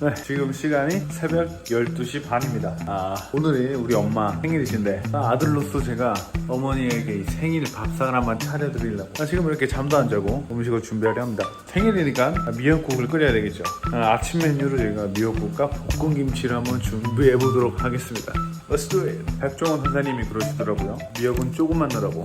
네, 지금 시간이 새벽 12시 반입니다. 아, 오늘이 우리 엄마 생일이신데, 아, 아들로서 제가 어머니에게 이 생일 밥상 하나만 차려드리려고. 아, 지금 이렇게 잠도 안 자고 음식을 준비하려 합니다. 생일이니까 미역국을 끓여야 되겠죠. 아, 아침 메뉴로 저희가 미역국과 볶음김치를 한번 준비해 보도록 하겠습니다. Let's do it. 백종원 선생님이 그러시더라고요. 미역은 조금만 넣으라고.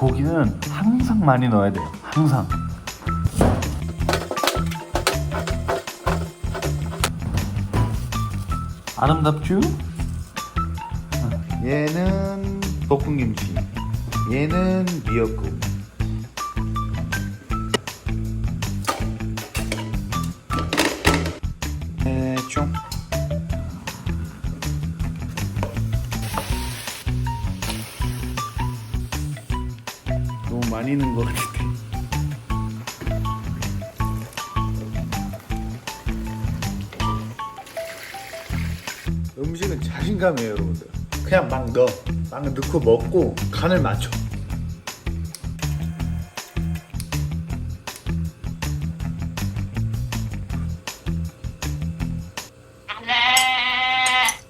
고기는 항상 많이 넣어야 돼요. 항상. 아름답죠? 얘는 볶음김치. 얘는 미역국 많이 넣은 것 같은데 음식은 자신감이에요 여러분들. 그냥 막 넣어. 막 넣고 먹고 간을 맞춰.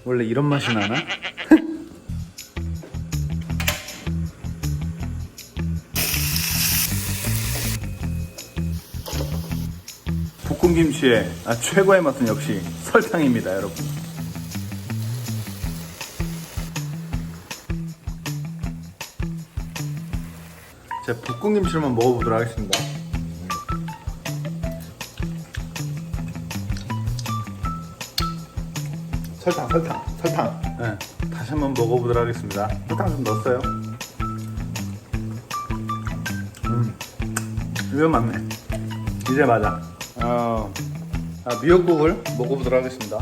원래 이런 맛이 나나? 볶음 김치의 아, 최고의 맛은 역시 설탕입니다, 여러분. 자, 볶음 김치를 한번 먹어보도록 하겠습니다. 설탕, 설탕, 설탕. 네, 다시 한번 먹어보도록 하겠습니다. 설탕 좀 넣었어요. 음, 이거 맞네. 이제 맞아. 어, 아, 미역국을 먹어보도록 하겠습니다.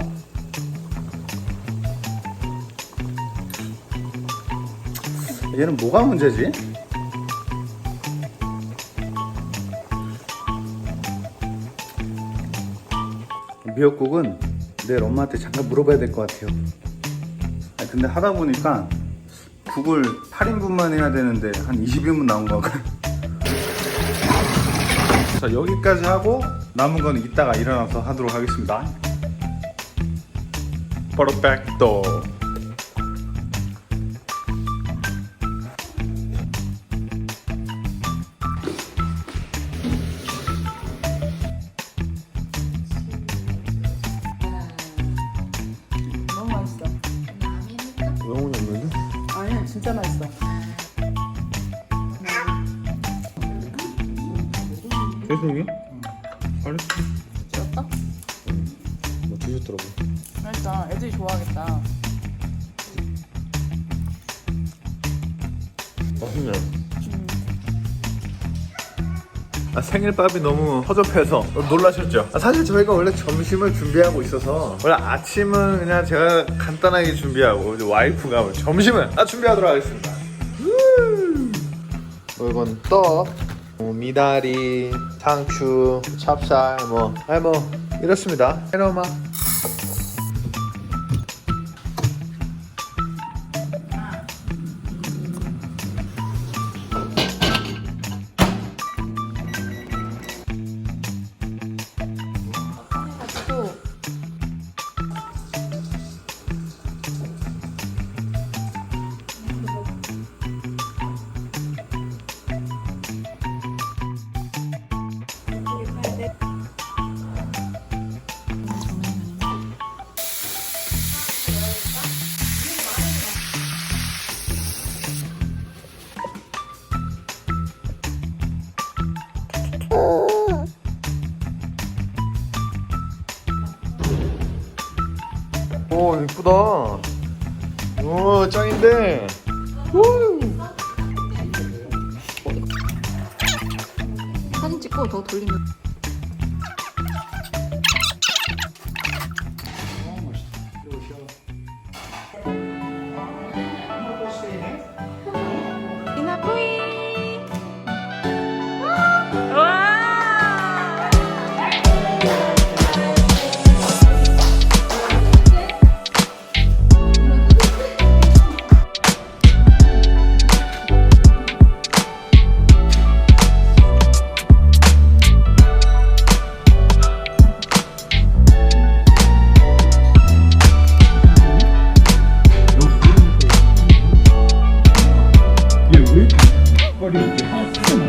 얘는 뭐가 문제지? 미역국은 내일 엄마한테 잠깐 물어봐야 될 것 같아요. 아니, 근데 하다 보니까 국을 8인분만 해야 되는데 한 20인분 나온 거 같아요. 자 여기까지 하고 남은 거는 이따가 일어나서 하도록 하겠습니다. 퍼펙토. 너무 맛있어. 영혼이 없는데? 아니 진짜 맛있어. 계속이? 알았어. 찍었다? 뭐 드셨더라고. 그러니까 애들이 좋아하겠다. 맛있네. 아, 생일밥이 너무 허접해서 놀라셨죠? 아, 사실 저희가 원래 점심을 준비하고 있어서 원래 아침은 그냥 제가 간단하게 준비하고 이제 와이프가 뭐 점심은 아, 준비하도록 하겠습니다. 뭐 이건 떡, 뭐 미다리, 상추, 찹쌀 뭐 아니 뭐 이렇습니다. 해로마. 오 이쁘다. 오 짱인데. 사진 찍고 더 돌리면 What?